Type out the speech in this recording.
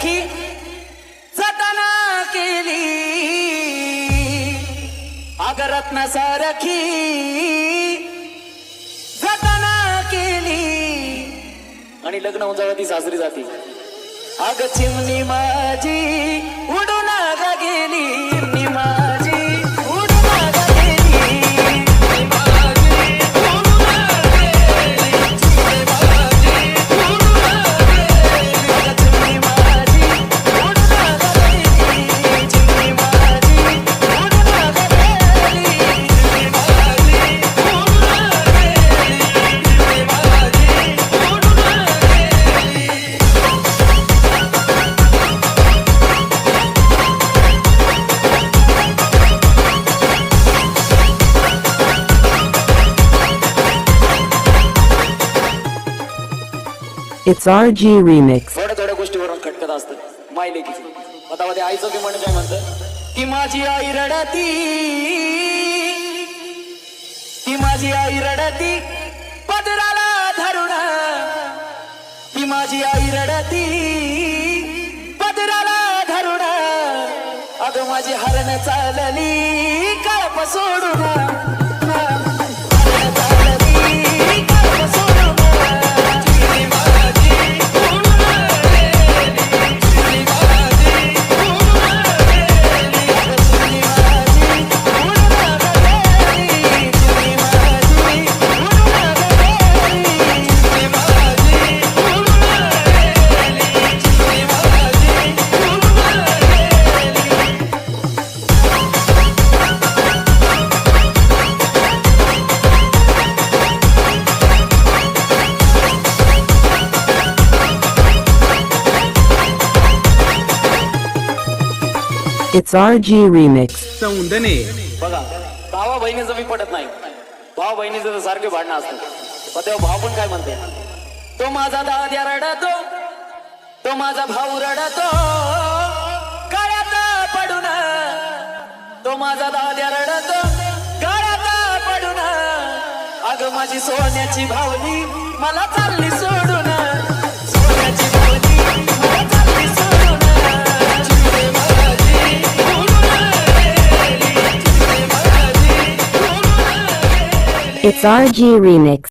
सारखी जतना केली. अगरत्न सारखी जतना केली. आणि लग्न होऊन ती सासरी जाती. अग चिमणी माझी उडून गेली. इट्स आर जी रिमिक्स थोड्या थोड्या गोष्टीवरून खटकत असतं. माय लेकीचं आता मध्ये आईचं बी म्हणणं काय म्हणतं? ती माझी आई रडती. ती माझी आई रडती. पदराला धरुण ती माझी आई रडती. पदराला धरुण अगं माझी हरण चालली. कळप सोडून. It's RG Remix. सौंदने बघा भावा बहिणीचं मी पटत नाही. भावा बहिणीचं तर सारखे भांडणं असतं. पण तेव्हा भाव पण काय म्हणते? तो माझा दाद्या रडतो तो माझा भाऊ रडतो. गळ्यात पडून तो माझा दाद्या रडतो. गळ्यात पडून अगं माझी सोन्याची भावली मला चालली सोडून. It's RG Remix.